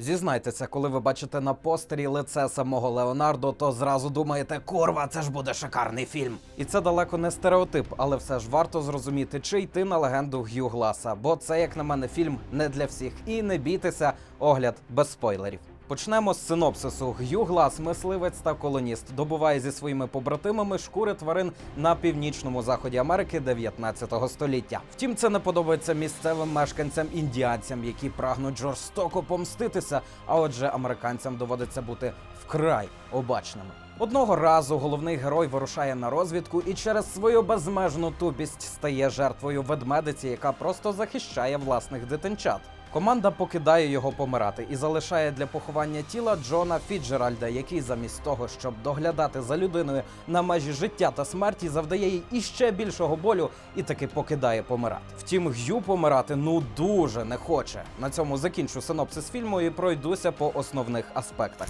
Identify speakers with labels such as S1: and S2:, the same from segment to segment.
S1: Зізнайтеся, коли ви бачите на постері лице самого Леонардо, то зразу думаєте, курва, це ж буде шикарний фільм. І це далеко не стереотип, але все ж варто зрозуміти, чи йти на легенду Г'ю Гласа, бо це, як на мене, фільм не для всіх. І не бійтеся, огляд без спойлерів. Почнемо з синопсису. Г'ю Глас, мисливець та колоніст, добуває зі своїми побратимами шкури тварин на північному заході Америки 19 століття. Втім, це не подобається місцевим мешканцям індіанцям, які прагнуть жорстоко помститися. А отже, американцям доводиться бути вкрай обачними. Одного разу головний герой вирушає на розвідку і через свою безмежну тупість стає жертвою ведмедиці, яка просто захищає власних дитинчат. Команда покидає його помирати і залишає для поховання тіла Джона Фіджеральда, який замість того, щоб доглядати за людиною на межі життя та смерті, завдає їй іще більшого болю і таки покидає помирати. Втім, Г'ю помирати ну дуже не хоче. На цьому закінчу синопсис фільму і пройдуся по основних аспектах.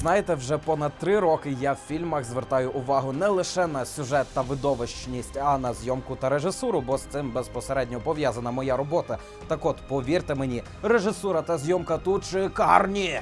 S1: Знаєте, вже понад три роки я в фільмах звертаю увагу не лише на сюжет та видовищність, а на зйомку та режисуру, бо з цим безпосередньо пов'язана моя робота. Так от, повірте мені, режисура та зйомка тут шикарні.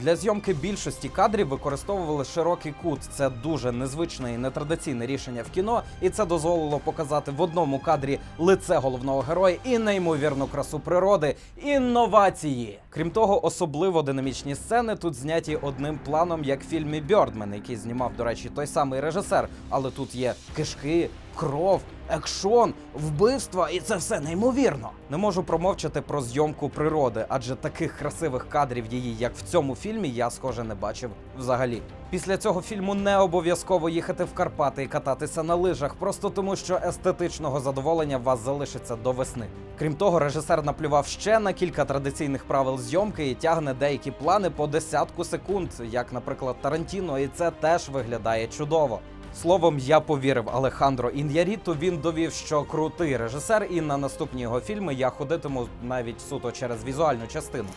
S1: Для зйомки більшості кадрів використовували широкий кут. Це дуже незвичне і нетрадиційне рішення в кіно, і це дозволило показати в одному кадрі лице головного героя і неймовірну красу природи, інновації. Крім того, особливо динамічні сцени тут зняті одним планом, як в фільмі Бьордмен, який знімав, до речі, той самий режисер. Але тут є кишки, кров, екшон, вбивства, і це все неймовірно. Не можу промовчати про зйомку природи, адже таких красивих кадрів її, як в цьому фільмі, я схоже не бачив взагалі. Після цього фільму не обов'язково їхати в Карпати і кататися на лижах, просто тому що естетичного задоволення вас залишиться до весни. Крім того, режисер наплював ще на кілька традиційних правил зйомки і тягне деякі плани по десятку секунд, як, наприклад, Тарантіно, і це теж виглядає чудово. Словом, я повірив Алехандро Ін'яріту. Він довів, що крутий режисер, і на наступні його фільми я ходитиму навіть суто через візуальну частину.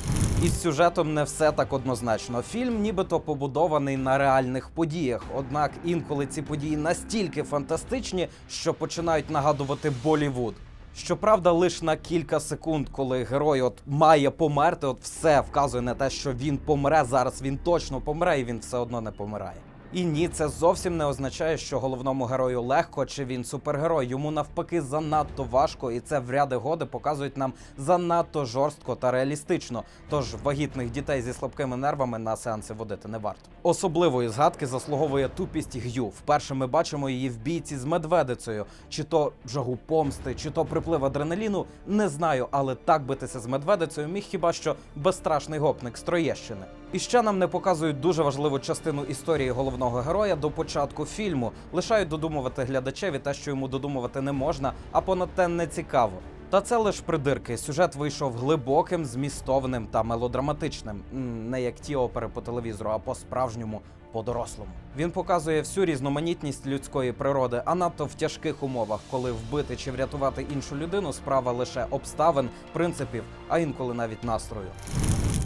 S1: Із сюжетом не все так однозначно. Фільм нібито побудований на реальних подіях. Однак інколи ці події настільки фантастичні, що починають нагадувати Болівуд. Щоправда, лише на кілька секунд, коли герой от має померти, от все вказує на те, що він помре зараз. Він точно помре, і він все одно не помирає. І ні, це зовсім не означає, що головному герою легко чи він супергерой. Йому навпаки занадто важко, і це в ряди годи показують нам занадто жорстко та реалістично. Тож вагітних дітей зі слабкими нервами на сеанси водити не варто. Особливої згадки заслуговує тупість Г'ю. Вперше ми бачимо її в бійці з медведицею, чи то жагу помсти, чи то приплив адреналіну. Не знаю, але так битися з медведицею міг хіба що безстрашний гопник з Троєщини. І ще нам не показують дуже важливу частину історії головного героя до початку фільму. Лишають додумувати глядачеві те, що йому додумувати не можна, а понад те не цікаво. Та це лиш придирки. Сюжет вийшов глибоким, змістовним та мелодраматичним. Не як ті опери по телевізору, а по-справжньому, по-дорослому. Він показує всю різноманітність людської природи, а надто в тяжких умовах, коли вбити чи врятувати іншу людину справа лише обставин, принципів, а інколи навіть настрою.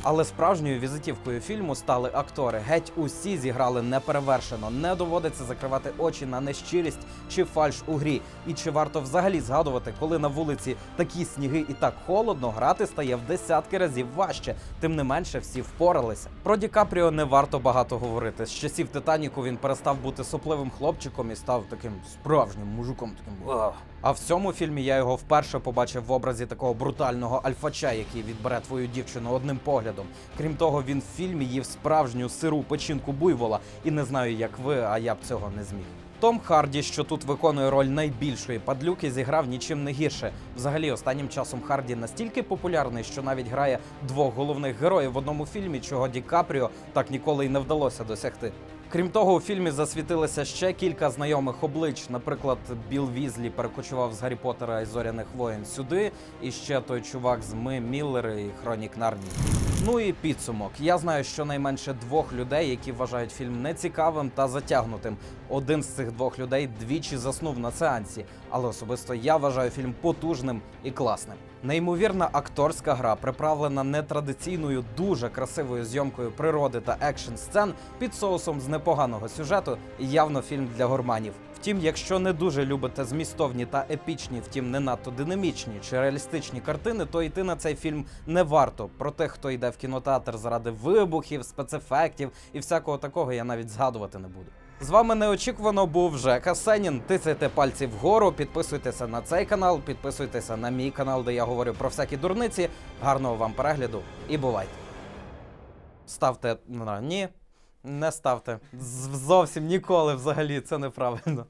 S1: Але справжньою візитівкою фільму стали актори. Геть усі зіграли неперевершено. Не доводиться закривати очі на нещирість чи фальш у грі. І чи варто взагалі згадувати, коли на вулиці такі сніги і так холодно, грати стає в десятки разів важче. Тим не менше, всі впоралися. Про Ді Капріо не варто багато говорити. З часів Титаніку він перестав бути сопливим хлопчиком і став таким справжнім мужиком. Таким. А в цьому фільмі я його вперше побачив в образі такого брутального альфача, який відбере твою дівчину одним поглядом. Крім того, він в фільмі їв справжню сиру печінку буйвола, і не знаю, як ви, а я б цього не зміг. Том Харді, що тут виконує роль найбільшої падлюки, зіграв нічим не гірше. Взагалі, останнім часом Харді настільки популярний, що навіть грає двох головних героїв в одному фільмі, чого Ді Капріо так ніколи й не вдалося досягти. Крім того, у фільмі засвітилися ще кілька знайомих облич. Наприклад, Біл Візлі перекочував з Гаррі Поттера і Зоряних воїн сюди, і ще той чувак з Ми Міллери і Хронік Нарнії. Ну і підсумок. Я знаю щонайменше двох людей, які вважають фільм нецікавим та затягнутим. Один з цих двох людей двічі заснув на сеансі, але особисто я вважаю фільм потужним і класним. Неймовірна акторська гра, приправлена нетрадиційною, дуже красивою зйомкою природи та екшн сцен під соусом з непоганого сюжету, і явно фільм для гурманів. Втім, якщо не дуже любите змістовні та епічні, втім не надто динамічні чи реалістичні картини, то йти на цей фільм не варто. Про тих, хто йде в кінотеатр заради вибухів, спецефектів і всякого такого, я навіть згадувати не буду. З вами неочікувано був Жека Сенін. Тицяйте пальці вгору, підписуйтеся на цей канал, підписуйтеся на мій канал, де я говорю про всякі дурниці. Гарного вам перегляду і бувайте. Ставте на ні, не ставте. Зовсім ніколи взагалі це неправильно.